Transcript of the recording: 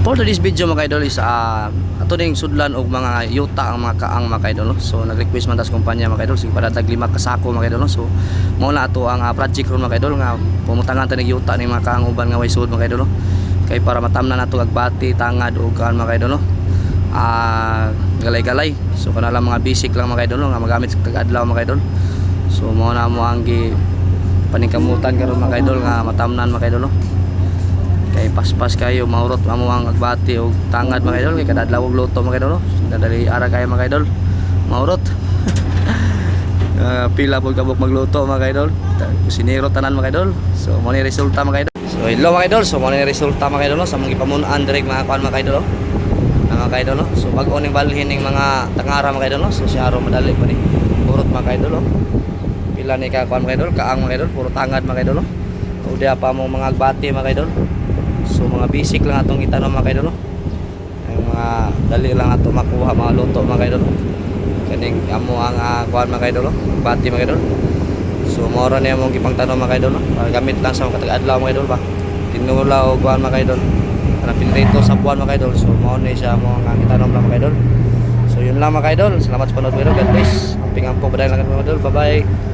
For today's video mga idol is uh, ato ning sudlan og mga yuta ang mga kaang mga idol. So nag-request man tas kumpanya mga idol sige para tag lima ka sako mga idol. So mao na ato ang ah, project ron mga idol nga pumutangan ta yuta ni mga kaang uban nga way sud mga idol. Kay para matamnan nato ag bati, tangad ug kan mga idol. Ah, galay-galay. So kana lang mga basic lang mga idol nga magamit sa adlaw mga idol. So mao na mo ang gi paningkamutan karon mga idol nga matamnan mga idol. Kay paspas kayo maurot amo ang agbati og tangad mga idol. Kay kada adlaw og luto mga idol dadali ara kayo mga idol. Maurot. Ah, pila pud kabuk magluto mga idol. Kusinero tanan mga idol. So mo ni resulta mga idol. So hello mga idol. So mo ni resulta mga idol no sa mga ipamun-an direk mga kuan mga idol no Ah, mga idol so bag-o ning balhin ning mga tangara mga idol so siya ro madali pa ni urot mga idol pila ni ka kuan mga idol. Kaang mga idol. Puro tangad mga idol no Udia pa mo mga agbati mga idol So mga basic lang atong itanong mga kaidol. Ang mga dali lang ato makuha mga luto mga kaidol. Kaning amo ang uh, kuan mga kaidol. Bati mga kaidol. So moro na yung gipang tanong mga kaidol. Para gamit lang sa katag-adlaw mga kaidol ba. Tinula o kuan mga kaidol. Para pinrito sa buwan mga kaidol. So mao na siya mo ang itanong lang mga kaidol. So yun lang mga kaidol. Salamat sa video. God bless. Amping ampo baday lang mga kaidol. Bye bye.